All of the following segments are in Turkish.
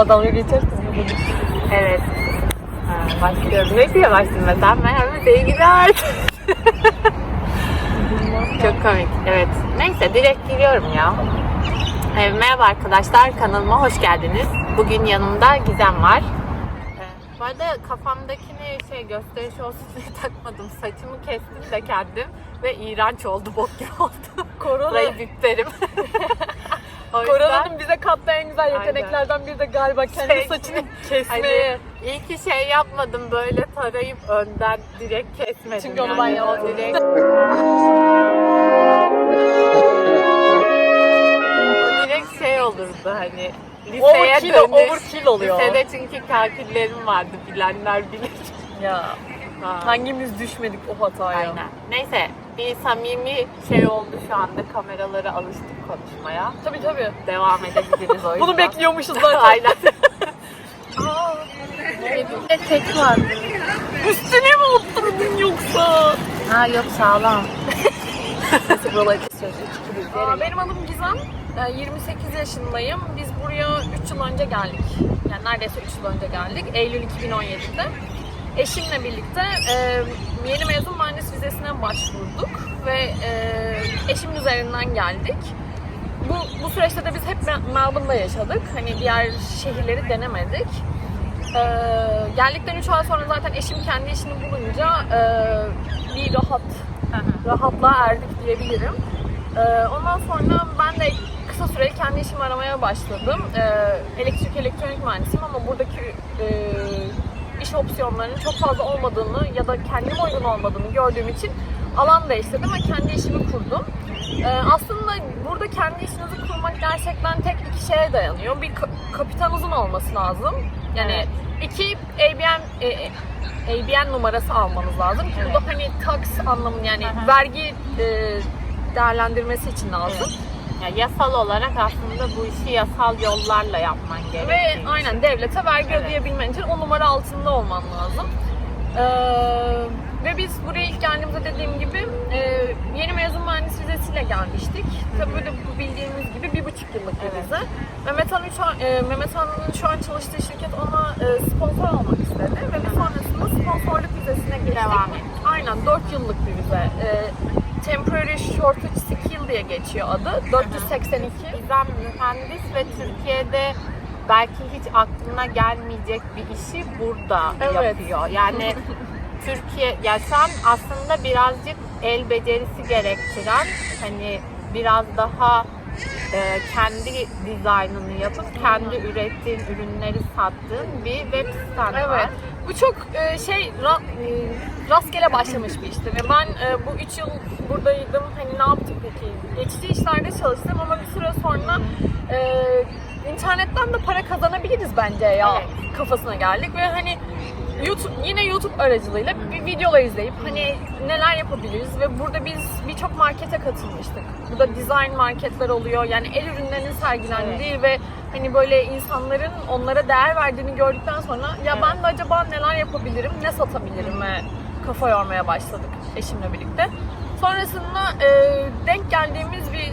ya dalga geçersin bu dedik. Evet. Ha, başlıyorum. Ne diye başlayayım ben? Merhaba sevgiler. Çok komik. Evet. Neyse direkt giriyorum ya. Ee, merhaba arkadaşlar. Kanalıma hoş geldiniz. Bugün yanımda Gizem var. Ee, bu arada kafamdakini şey gösteriş olsun diye takmadım. Saçımı kestim de kendim ve iğrenç oldu, bok gibi oldu. Korona, Burayı biplerim. o yüzden koronanın bize kattığı en güzel yeteneklerden biri de galiba kendi Şey- saçını kesmeye. Hani iyi ki şey yapmadım böyle tarayıp önden direkt kesmedim. Çünkü onu ben yani. O yaptım. direkt o direkt şey olurdu hani liseye Overkill, dönüş. overkill oluyor. Lisede çünkü kalküllerim vardı bilenler bilir. Ya Ha, hangimiz düşmedik o hataya? Aynen. Neyse bir samimi şey oldu şu anda kameralara alıştık konuşmaya. Tabii tabii. Devam edebiliriz o yüzden. Bunu bekliyormuşuz zaten. Aynen. Cebimde tek vardı. Üstüne mi oturdun yoksa? Ha yok sağlam. Nasıl buraları kesiyoruz? Aa, benim adım Gizem. Ee, 28 yaşındayım. Biz buraya 3 yıl önce geldik. Yani neredeyse 3 yıl önce geldik. Eylül 2017'de. Eşimle birlikte e, yeni mezun mühendis vizesine başvurduk ve e, eşimin üzerinden geldik. Bu, bu süreçte de biz hep Mel- Melbourne'da yaşadık. Hani diğer şehirleri denemedik. Ee, geldikten 3 ay sonra zaten eşim kendi işini bulunca e, bir rahat rahatlığa erdik diyebilirim. Ee, ondan sonra ben de kısa süreli kendi işimi aramaya başladım. Ee, elektrik elektronik mühendisiyim ama buradaki e, iş opsiyonlarının çok fazla olmadığını ya da kendime uygun olmadığını gördüğüm için alan değiştirdim ve kendi işimi kurdum. Ee, aslında burada kendi işinizi kurmak gerçekten tek iki şeye dayanıyor. Bir ka- kapitanınızın olması lazım. Yani Evet. iki ABN, e, e, ABN numarası almanız lazım ki bu da hani tax anlamında yani vergi e, değerlendirmesi için lazım. Ya yasal olarak aslında bu işi yasal yollarla yapman gerekiyor. Ve aynen devlete vergi Evet. ödeyebilmen için o numara altında olman lazım. Ee, ve biz buraya ilk geldiğimizde dediğim gibi e, yeni mezun mühendis vizesiyle gelmiştik. Tabii böyle bu bildiğimiz gibi bir buçuk yıllık bir Evet. vize. Mehmet Han, e, Mehmet Han'ın şu an çalıştığı şirket ona e, sponsor olmak istedi ve biz sonrasında sponsorluk vizesine geçtik. Devam ettik. Aynen 4 yıllık bir vize. E, Temporary Shortage Skill diye geçiyor adı. 482. Gizem mühendis ve Türkiye'de belki hiç aklına gelmeyecek bir işi burada Evet. yapıyor. Yani Türkiye, ya şu an aslında birazcık el becerisi gerektiren hani biraz daha e, kendi dizaynını yapıp kendi ürettiğin ürünleri sattığın bir web siten Evet. var. Bu çok e, şey ra- e, rastgele başlamış bir işti ve ben e, bu 3 yıl buradaydım. Hani ne yaptım peki? Geçici işlerde çalıştım ama bir süre sonra e, internetten de para kazanabiliriz bence ya Evet. kafasına geldik ve hani YouTube yine YouTube aracılığıyla bir videolar izleyip hani neler yapabiliriz ve burada biz birçok markete katılmıştık. Burada design marketler oluyor. Yani el ürünlerinin sergilendiği ve hani böyle insanların onlara değer verdiğini gördükten sonra ya Evet. ben de acaba neler yapabilirim, ne satabilirim ve kafa yormaya başladık eşimle birlikte. Sonrasında e, denk geldiğimiz bir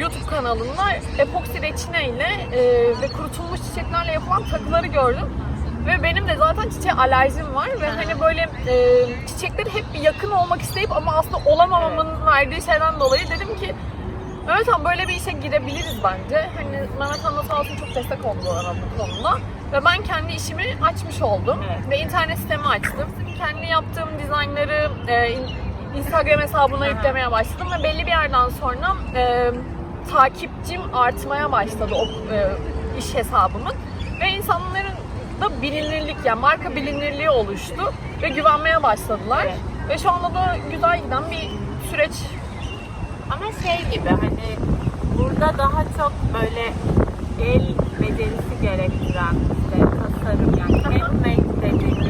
YouTube kanalında epoksi reçine ile e, ve kurutulmuş çiçeklerle yapılan takıları gördüm. Ve benim de zaten çiçeğe alerjim var ve hani böyle e, çiçekleri hep bir yakın olmak isteyip ama aslında olamamamın verdiği şeyden dolayı dedim ki Mehmet Han böyle bir işe girebiliriz bence. Hani Mehmet Han da sağ olsun çok destek oldu bana bu konuda. Ve ben kendi işimi açmış oldum. Evet. Ve internet sitemi açtım. Kendi yaptığım dizaynları e, in- Instagram hesabına Aha. yüklemeye başladım. Ve belli bir yerden sonra e, takipçim artmaya başladı o e, iş hesabımın. Ve insanların da bilinirlik yani marka bilinirliği oluştu. Ve güvenmeye başladılar. Evet. Ve şu anda da güzel giden bir süreç Ama şey gibi hani burada daha çok böyle el becerisi gerektiren işte tasarım yani handmade dediğimiz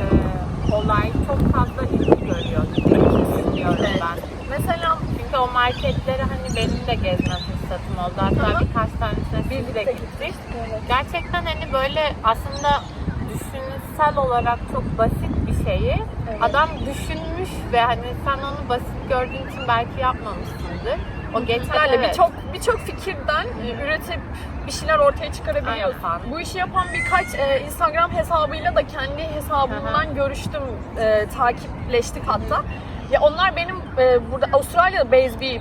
e, olay çok fazla ilgi görüyor gibi düşünüyorum Evet. ben. Mesela Çünkü o marketleri hani benim de gezme fırsatım oldu. Hatta Hı hı. birkaç tanesine biz de gittik. Gerçekten hani böyle aslında düşünsel olarak çok basit bir şeyi Evet. adam düşünmüş ve hani sen onu basit gördüğün için belki yapmamışsın vardır. O Yani evet. birçok birçok fikirden e, üretip bir şeyler ortaya çıkarabiliyorsun. Aynen. Bu işi yapan birkaç e, Instagram hesabıyla da kendi hesabımdan görüştüm, e, takipleştik hatta. Ya onlar benim e, burada Avustralya based bir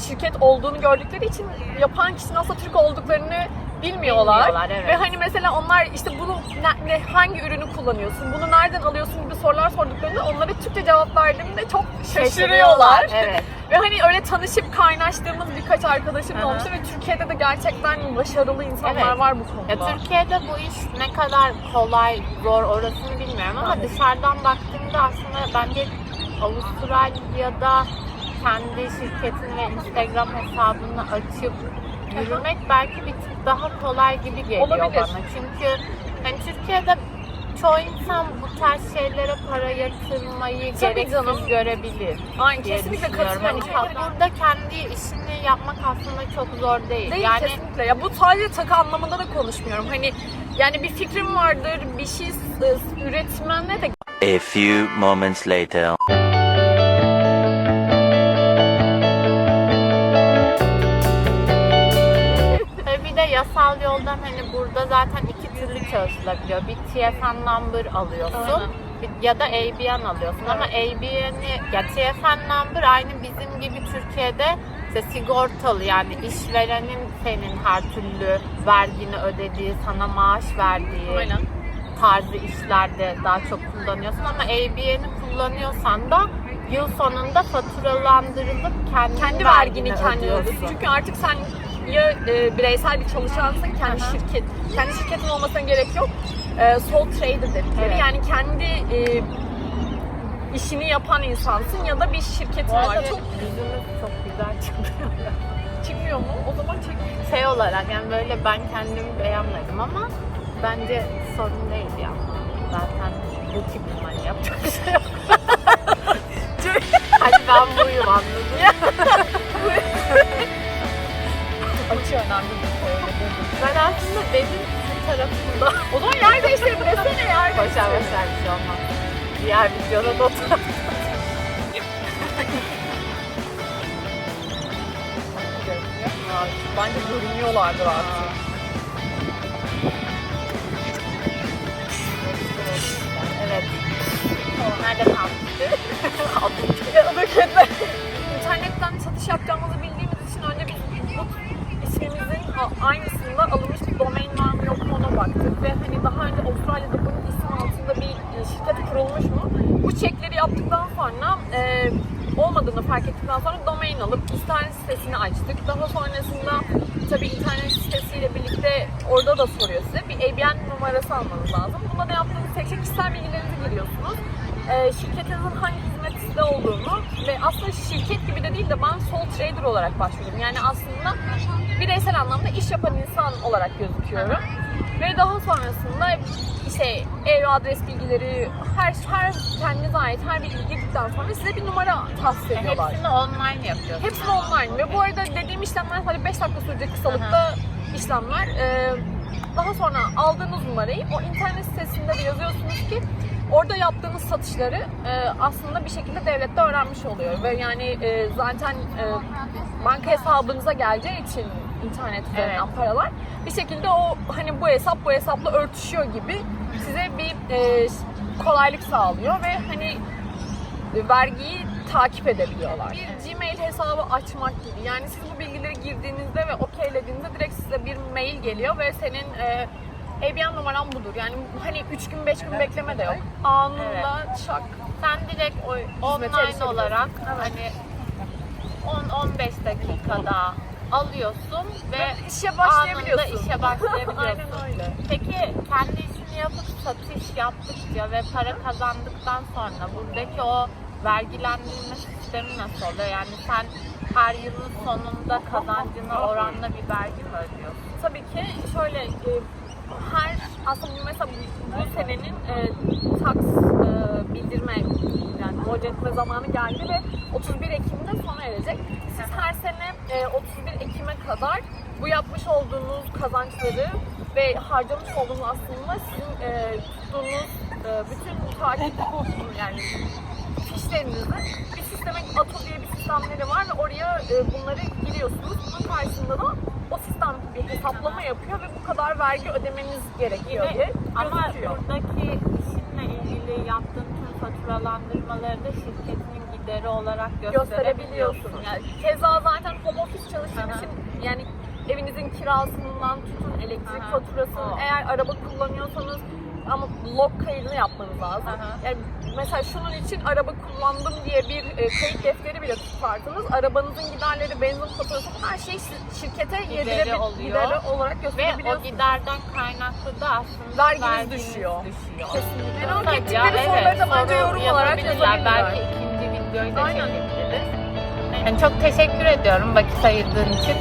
şirket olduğunu gördükleri için yapan kişinin aslında Türk olduklarını bilmiyorlar. Bilmiyorlar, evet. Ve hani mesela onlar işte bunu ne, ne- hangi ürünü kullanıyorsun, bunu nereden alıyorsun gibi sorular sorduklarında onlara Türkçe cevap verdiğimde çok şaşırıyorlar. Evet. Ve hani öyle tanışıp kaynaştığımız birkaç arkadaşım Hı da hı. olmuştu ve Türkiye'de de gerçekten başarılı insanlar Evet. var bu konuda. Ya Türkiye'de bu iş ne kadar kolay, zor orasını bilmiyorum ama Evet. dışarıdan baktığımda aslında bence Avustralya'da kendi şirketini ve Instagram hesabını açıp yürümek belki bir tık daha kolay gibi geliyor Olabilir. bana. Çünkü hani Türkiye'de çoğu insan bu tarz şeylere para yatırmayı Tabii gereksiz canım. görebilir. Aynen diye kesinlikle düşünüyorum. katılıyorum. Hani burada kendi işini yapmak aslında çok zor değil. Değil yani kesinlikle. Ya bu sadece takı anlamında da konuşmuyorum. Hani yani bir fikrim vardır, bir şey üretmenle de A few moments later. Yoldan hani burada zaten iki türlü çalışılabiliyor. Bir TFN number alıyorsun Aynen. ya da ABN alıyorsun. Ama ABN'i ya TFN number aynı bizim gibi Türkiye'de işte sigortalı yani işverenin senin her türlü vergini ödediği, sana maaş verdiği Aynen. tarzı işlerde daha çok kullanıyorsun ama ABN'i kullanıyorsan da yıl sonunda faturalandırılıp kendi, kendi vergini kendi ödüyorsun. ödüyorsun. Çünkü artık sen ya e, bireysel bir çalışansın, kendi Aha. şirket, kendi şirketin olmasına gerek yok. E, sole trader dedikleri Evet. yani kendi e, işini yapan insansın ya da bir şirketin var. çok yüzümüz çok güzel çıkıyor. çıkmıyor mu? O zaman çek. şey olarak yani böyle ben kendimi beğenmedim ama bence sorun değil ya. Zaten bu tipim hani yapacak bir şey yok. hani ben buyum anladın önemli şey. Ben aslında benim şu tarafımda O zaman yer değiştirelim desene yer Boşver boşver bir şey olmaz. Diğer videoda da otur. Bence görünüyorlardır artık. Evet. Nerede kalmıştı? Adaketler. İnternetten satış yapacağımızı aynısında alınmış bir domain var mı yok mu ona baktık. Ve hani daha önce Avustralya'da bunun isim altında bir e, şirket kurulmuş mu? Bu çekleri yaptıktan sonra e, olmadığını fark ettikten sonra domain alıp internet sitesini açtık. Daha sonrasında tabii internet sitesiyle birlikte orada da soruyor size. Bir ABN numarası almanız lazım. Bunda ne yaptığınız tek şey kişisel bilgilerinizi giriyorsunuz e, şirketinizin hangi hizmetinde olduğunu ve aslında şirket gibi de değil de ben sole trader olarak başvurdum. Yani aslında bireysel anlamda iş yapan insan olarak gözüküyorum. Ve daha sonrasında işte ev adres bilgileri, her her kendinize ait her bilgi girdikten sonra size bir numara tahsis ediyorlar. Hepsini online yapıyorsun. Hepsi online ve bu arada dediğim işlemler sadece 5 dakika sürecek kısalıkta işlemler. Ee, daha sonra aldığınız numarayı o internet sitesinde de yazıyorsunuz ki orada yaptığınız satışları e, aslında bir şekilde devlette öğrenmiş oluyor ve yani e, zaten e, banka hesabınıza geleceği için internet üzerinden Evet. paralar bir şekilde o hani bu hesap bu hesapla örtüşüyor gibi size bir e, kolaylık sağlıyor ve hani vergiyi takip edebiliyorlar. Bir Gmail hesabı açmak gibi. Yani siz bu bilgileri girdiğinizde ve okeylediğinizde direkt size bir mail geliyor ve senin e, ABN numaran budur. Yani hani 3 gün 5 gün bekleme de yok. Anında şak. Sen direkt o online erişebiliyorsun. olarak hani 10-15 dakikada alıyorsun ve Ve işe anında başlayabiliyorsun. işe başlayabiliyorsun. Aynen öyle. Peki kendi işini yapıp satış yaptıkça ve para kazandıktan sonra buradaki o vergilendirme sistemi nasıl oluyor? Yani sen her yılın sonunda kazancına oranla bir vergi mi ödüyorsun? Tabii ki şöyle e, her aslında mesela bu senenin e, tax e, bildirme yani borç etme zamanı geldi ve 31 Ekim'de sona erecek. Siz her sene e, 31 Ekim'e kadar bu yapmış olduğunuz kazançları ve harcamış olduğunuz aslında sizin e, tuttuğunuz e, bütün takip yani fişlerinizi bir sisteme Ato diye bir sistemleri var ve oraya e, bunları giriyorsunuz. Bunun karşısında da o sistem bir hesaplama yapıyor ve bu kadar vergi ödemeniz gerekiyor diye ama gözüküyor. buradaki işinle ilgili yaptığın tüm faturalandırmaları da şirketinin gideri olarak gösterebiliyorsun. Yani keza zaten home office çalıştığın için yani evinizin kirasından tutun elektrik faturasını eğer araba kullanıyorsanız ama log kaydını yapmanız lazım. Aha. Yani mesela şunun için araba kullandım diye bir e, kayıt defteri bile tutarsınız. Arabanızın giderleri, benzin faturası her şey şi- şirkete Gideri oluyor. gideri olarak Ve o gösterebiliyorsunuz. giderden kaynaklı da aslında Verginiz düşüyor. düşüyor. Kesinlikle. Merak Merak ettikleri soruları da bence yorum olarak yazabilirler. Belki ikinci videoyu da Aynen. çekebiliriz. Yani çok teşekkür ediyorum vakit ayırdığın için.